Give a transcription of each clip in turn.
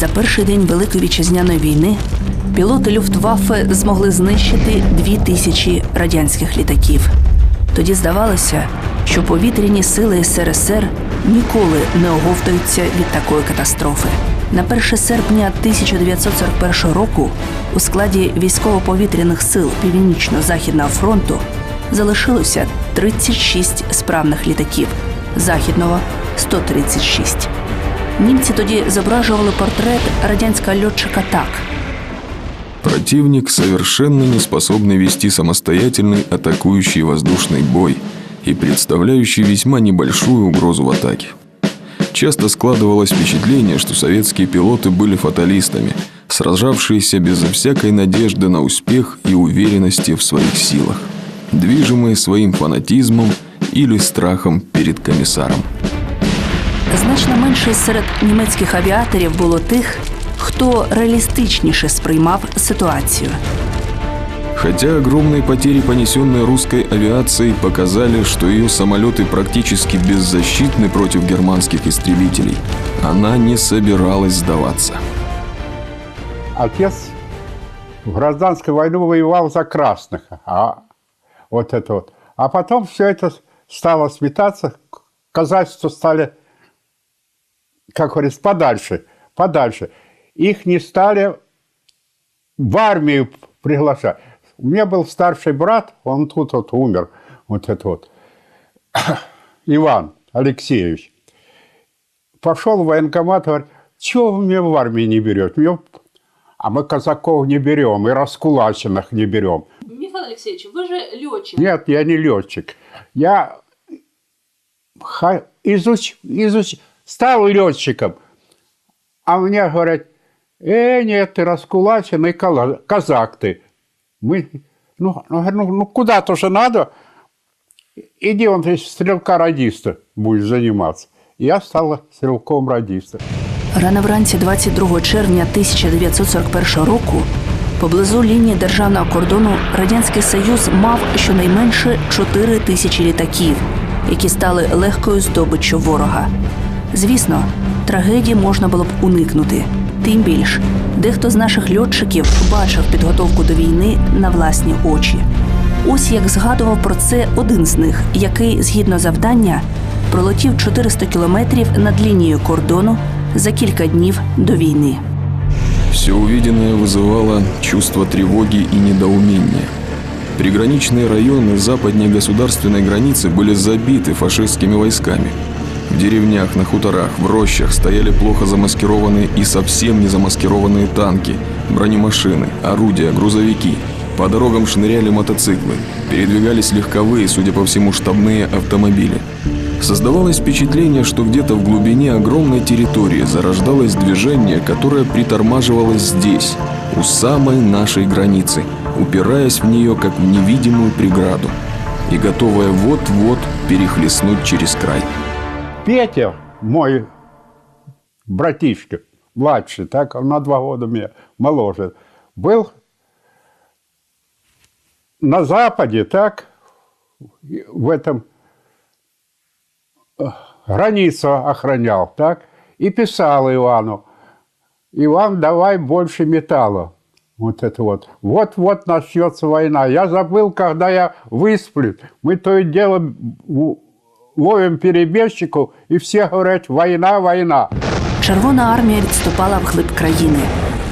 За перший день Великої вітчизняної війни пілоти Люфтваффе змогли знищити дві тисячі радянських літаків. Тоді здавалося, що повітряні сили СРСР ніколи не оговтаються від такої катастрофи. На 1 серпня 1941 року у складі військово-повітряних сил Північно-Західного фронту залишилося 36 справних літаків, західного 136. Німці тоді зображували портрет радянського льотчика так. Противник, совершенно не способный вести самостоятельный атакующий воздушный бой и представляющий весьма небольшую угрозу в атаке. Часто складывалось впечатление, что советские пилоты были фаталистами, сражавшиеся безо всякой надежды на успех и уверенности в своих силах, движимые своим фанатизмом или страхом перед комиссаром. Значно менше серед німецьких авіаторів було тих, хто реалістичніше сприймав ситуацію. Хотя огромные потери, понесенные русской авиацией, показали, что ее самолеты практически беззащитны против германских истребителей, она не собиралась сдаваться. Отец в гражданскую войну воевал за красных. А вот это вот. А потом все это стало сметаться, казачество стали, как говорится, подальше, подальше. Их не стали в армию приглашать. У меня был старший брат, он тут вот умер, вот это вот, Иван Алексеевич. Пошел в военкомат, говорит, чего вы меня в армии не берете? Меня- А мы казаков не берем, и раскулаченных не берем. Михаил Алексеевич, вы же летчик. Нет, я не летчик. Я изуч, изуч, стал летчиком. А мне говорят, э, нет, ты раскулаченный кала- казак ты. Мы, ну, ну, говорю, ну, ну куда-то же надо. Иди, он ты стрелка-радиста будешь заниматься. Я стала стрелком-радиста. Рано вранці 22 червня 1941 року поблизу лінії державного кордону Радянський Союз мав щонайменше 4 тисячі літаків, які стали легкою здобиччю ворога. Звісно, трагедії можна було б уникнути. Тим більш, дехто з наших льотчиків бачив підготовку до війни на власні очі. Ось як згадував про це один з них, який, згідно завдання, пролетів 400 кілометрів над лінією кордону за кілька днів до війни. Все увиденное вызывало чувство тревоги и недоумения. Приграничные районы западнее государственной границы были забиты фашистскими войсками. В деревнях, на хуторах, в рощах стояли плохо замаскированные и совсем не замаскированные танки, бронемашины, орудия, грузовики. По дорогам шныряли мотоциклы, передвигались легковые, судя по всему, штабные автомобили. Создавалось впечатление, что где-то в глубине огромной территории зарождалось движение, которое притормаживалось здесь, у самой нашей границы, упираясь в нее как в невидимую преграду и готовое вот-вот перехлестнуть через край. Петя, мой братишка, младший, так, он на два года меня моложе, был на Западе, так, в этом э, границу охранял, так, и писал Ивану, Иван, давай больше металла. Вот это вот. Вот-вот начнется война. Я забыл, когда я высплю. Мы то и дело ловим перебежчиков, и все говорят, война, война. Червона армія відступала вглиб країни.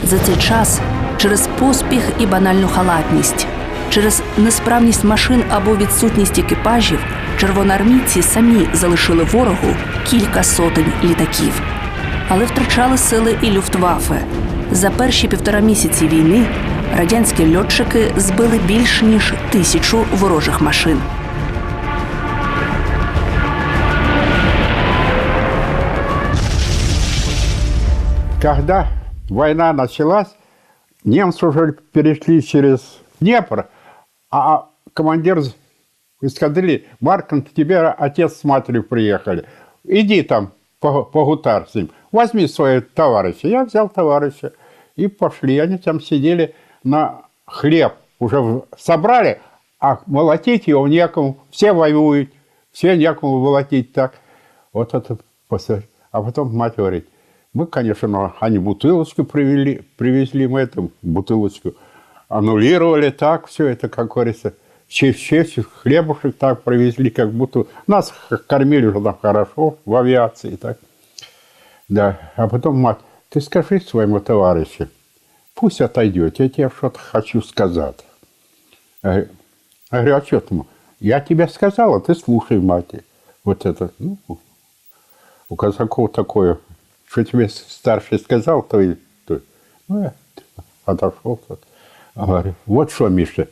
За цей час через поспіх і банальну халатність, через несправність машин або відсутність екіпажів, червоноармійці самі залишили ворогу кілька сотень літаків. Але втрачали сили і люфтваффе. За перші півтора місяці війни радянські льотчики збили більш ніж тисячу ворожих машин. Когда война началась, немцы уже перешли через Днепр, а командир эскадрильи, Маркин, тебе отец с матерью приехали. Иди там по- погутарь с ним. Возьми своего товарища. Я взял товарища. И пошли. Они там сидели на хлеб. Уже собрали, а молотить его некому. Все воюют. Все некому молотить так. Вот это после. А потом мать говорит, Мы, конечно, они бутылочку привели, привезли мы эту бутылочку, аннулировали так все это, как говорится, честь хлебушек так привезли, как будто нас кормили уже там хорошо в авиации, так. Да, а потом мать, ты скажи своему товарищу, пусть отойдет, я тебе что-то хочу сказать. Говорю, я говорю, а что ты? Я тебе сказала, ты слушай, мать. Вот это, ну, у казаков такое, что тебе старший сказал, то и то. Ну, я отошел. тут. А Говорю, вот что, Миша,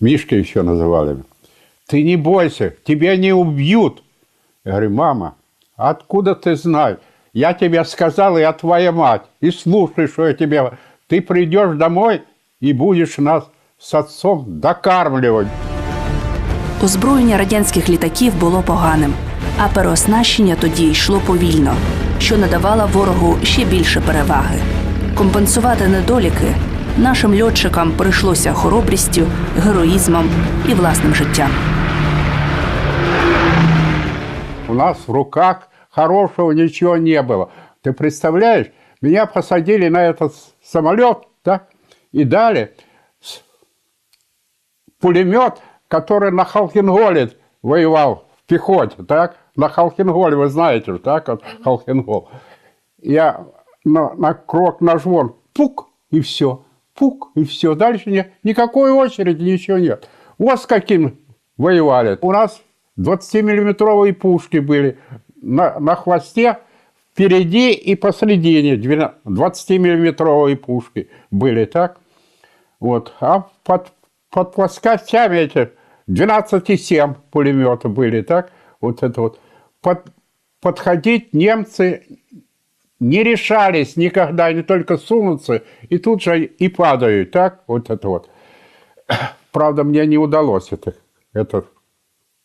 Мишка еще называли. Ты не бойся, тебя не убьют. Я говорю, мама, откуда ты знаешь? Я тебе сказал, я твоя мать. И слушай, что я тебе... Ты придешь домой и будешь нас с отцом докармливать. Озброєння радянських літаків було поганим, а переоснащення тоді йшло повільно, що надавало ворогу ще більше переваги. Компенсувати недоліки нашим льотчикам прийшлося хоробрістю, героїзмом і власним життям. У нас в руках хорошего ничего не было. Ты представляешь, меня посадили на этот самолет, да, и дали с- пулемет, который на Халхинголе воевал в пехоте, так? На Халхинголе, вы знаете, так, вот Халхингол. Я на, на крок нажму, пук, и все. Пук, и все. Дальше не, никакой очереди, ничего нет. Вот с каким воевали. У нас 20-миллиметровые пушки были на, на хвосте, впереди и посредине 20-миллиметровые пушки были, так? Вот. А под, под плоскостями эти 12,7 пулемета были, так? Вот это вот. Под, подходить немцы не решались никогда, они только сунутся, и тут же и падают, так? Вот это вот. Правда, мне не удалось это, это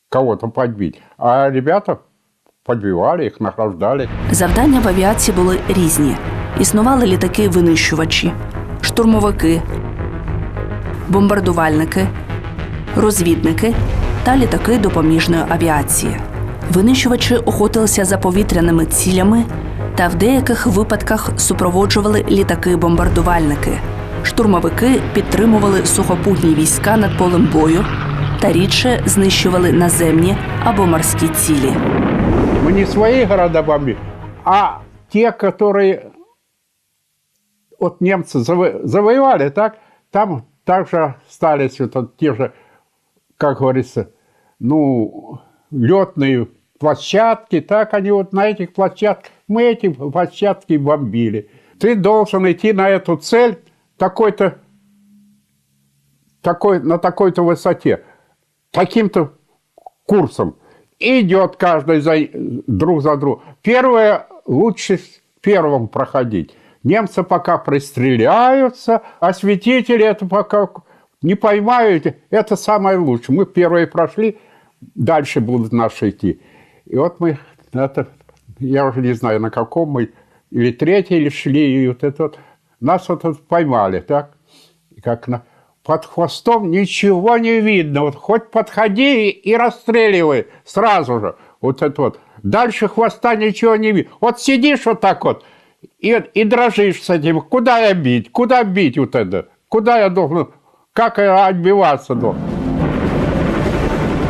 кого-то подбить. А ребята подбивали их, награждали. Завдання в авіації були різні. Існували літаки-винищувачі, штурмовики, бомбардувальники, розвідники та літаки допоміжної авіації. Винищувачі охотилися за повітряними цілями та в деяких випадках супроводжували літаки-бомбардувальники. Штурмовики підтримували сухопутні війська над полем бою та рідше знищували наземні або морські цілі. Мы не свои города бомбили, а те, которые вот немцы заво- завоевали, так, там также остались вот от- те же, как говорится, ну, летные площадки, так они вот на этих площадках, мы эти площадки бомбили. Ты должен идти на эту цель такой-то, такой, на такой-то высоте, таким-то курсом. Идет каждый за, друг за другом. Первое лучше первым проходить. Немцы пока пристреляются, осветители это пока не поймают. Это самое лучшее. Мы первые прошли, дальше будут наши идти. И вот мы, это, я уже не знаю, на каком мы, или третий шли, и вот это вот, нас вот это поймали, так? И как на, под хвостом ничего не видно. Вот хоть подходи и расстреливай сразу же. Вот это вот. Дальше хвоста ничего не видно. Вот сидишь вот так вот и, и дрожишь с этим. Куда я бить? Куда бить вот это? Куда я должен? Как я отбиваться должен?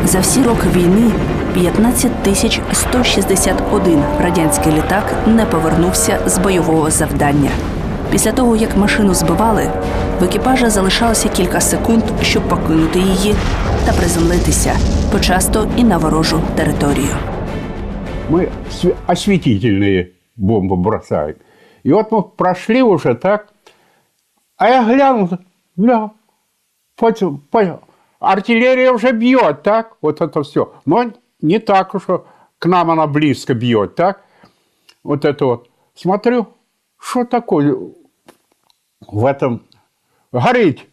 За всі роки війни 15 тисяч 161 радянський літак не повернувся з бойового завдання. Після того, як машину збивали, в екіпажа залишалося кілька секунд, щоб покинути її та приземлитися, почасто і на ворожу територію. мы св- осветительные бомбы бросаем. И вот мы прошли уже так, а я глянул, бля, по- по- артиллерия уже бьет, так, вот это все. Но не так уж к нам она близко бьет, так. Вот это вот. Смотрю, что такое в этом горит.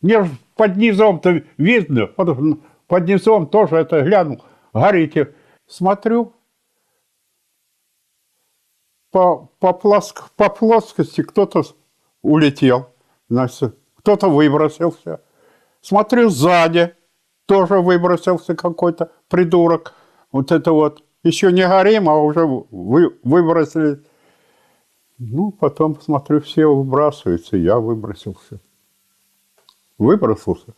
Мне под низом-то видно, под низом тоже это глянул, горите. Смотрю, по, по, плоск- по плоскости кто-то улетел, значит, кто-то выбросился. Смотрю сзади, тоже выбросился какой-то придурок. Вот это вот. Еще не горим, а уже вы, выбросили. Ну, потом, смотрю, все выбрасываются, я выбросился. Выбросился,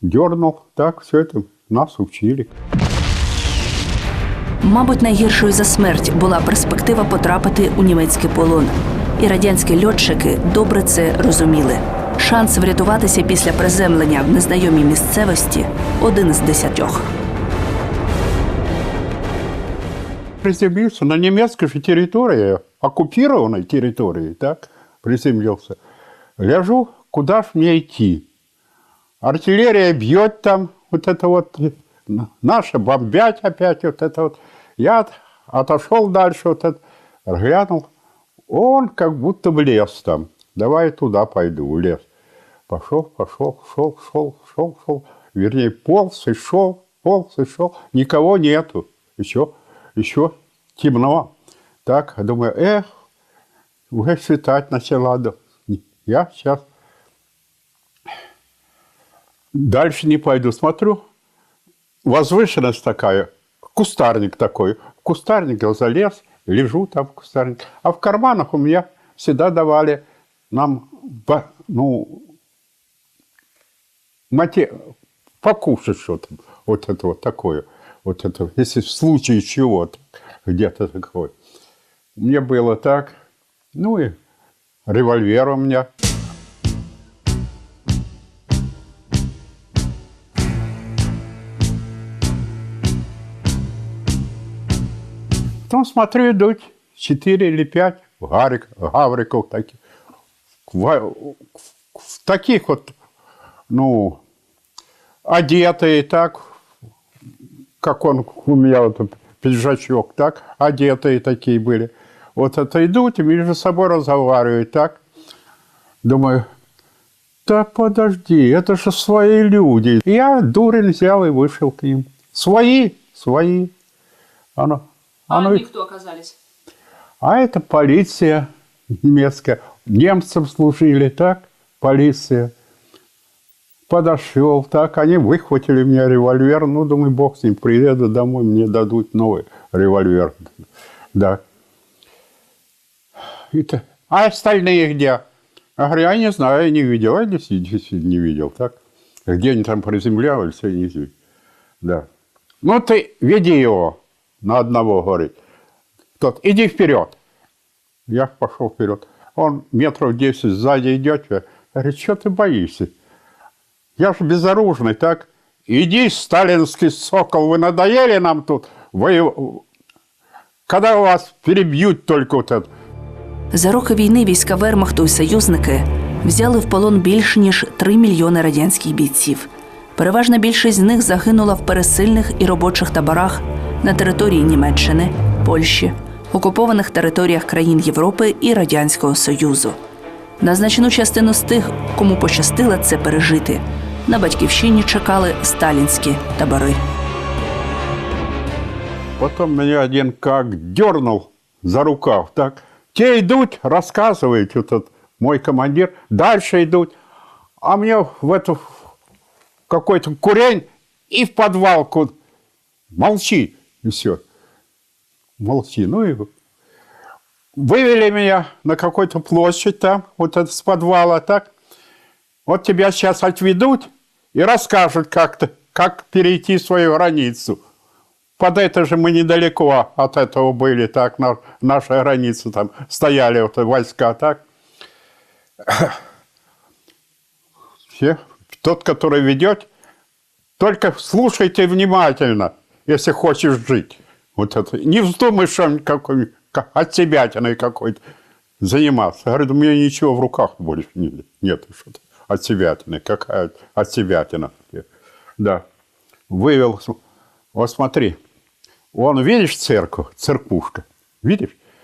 дернул, так, все это нас учили. Мабуть, найгіршою за смерть була перспектива потрапити у німецький полон. І радянські льотчики добре це розуміли. Шанс врятуватися після приземлення в незнайомій місцевості один з десятьох. Приземлился на немецкой же территории, оккупированной территории, так, приземлился. Ляжу, куда ж мне идти? Артиллерия бьет там, вот это вот, наши бомбят опять, вот это вот. Я от- отошел дальше, вот это, глянул, он как будто в лес там. Давай туда пойду, в лес. Пошел, пошел, шел, шел, шел, шел. Вернее, полз и шел, полз и шел. Никого нету. Еще, еще темно. Так, думаю, эх, уже светать начала. Я сейчас дальше не пойду. Смотрю, возвышенность такая, кустарник такой. В кустарник я залез, лежу там в кустарнике. А в карманах у меня всегда давали нам, ну, мате, покушать что-то. Вот это вот такое. Вот это, если в случае чего-то, где-то такое. Мне было так. Ну и револьвер у меня. Потом смотрю, идут четыре или пять гарик, гавриков таких. В, в таких вот, ну, одетые так, как он у меня вот пиджачок, так, одетые такие были. Вот это идут и между собой разговаривают, так. Думаю, да подожди, это же свои люди. Я, дурень, взял и вышел к ним. Свои, свои. Оно, А оно, они кто оказались? а это полиция немецкая. Немцам служили, так, полиция. Подошел, так, они выхватили мне револьвер. Ну, думаю, бог с ним, приеду домой, мне дадут новый револьвер. Да. Это, а остальные где? Я говорю, я не знаю, я не видел. Я действительно не видел, так. Где они там приземлялись, я не знаю. Да. Ну, ты веди его на одного, говорит. Тот, иди вперед. Я пошел вперед. Он метров 10 сзади идет. Я говорю, что ты боишься? Я же безоружный, так? Иди, сталинский сокол, вы надоели нам тут? Вы... Когда вас перебьют только вот это? За роки війни війська Вермахту і союзники взяли в полон більше ніж 3 мільйони радянських бійців. Переважна більшість з них загинула в пересильних і робочих таборах на території Німеччини, Польщі, окупованих територіях країн Європи і Радянського Союзу. На значну частину з тих, кому пощастило це пережити, на батьківщині чекали сталінські табори. Потом меня один как дернул за рукав, так. Те идут, рассказывает этот мой командир, дальше идут. А мне в эту какой-то курень и в подвалку. Молчи, и все. Молчи. Ну и вывели меня на какую-то площадь там, вот это с подвала, так. Вот тебя сейчас отведут и расскажут, как, ты, как перейти свою границу. Под это же мы недалеко от этого были, так, на, наша граница там стояли вот войска, так. Все, тот, который ведет, только слушайте внимательно, если хочешь жить. Вот это. Не вздумай что какой от себя какой-то заниматься. Говорит, у меня ничего в руках больше нет, нет что-то от себя какая от себя Да. Вывел. Вот смотри, Вон, видишь церковь, церквушка? Видишь?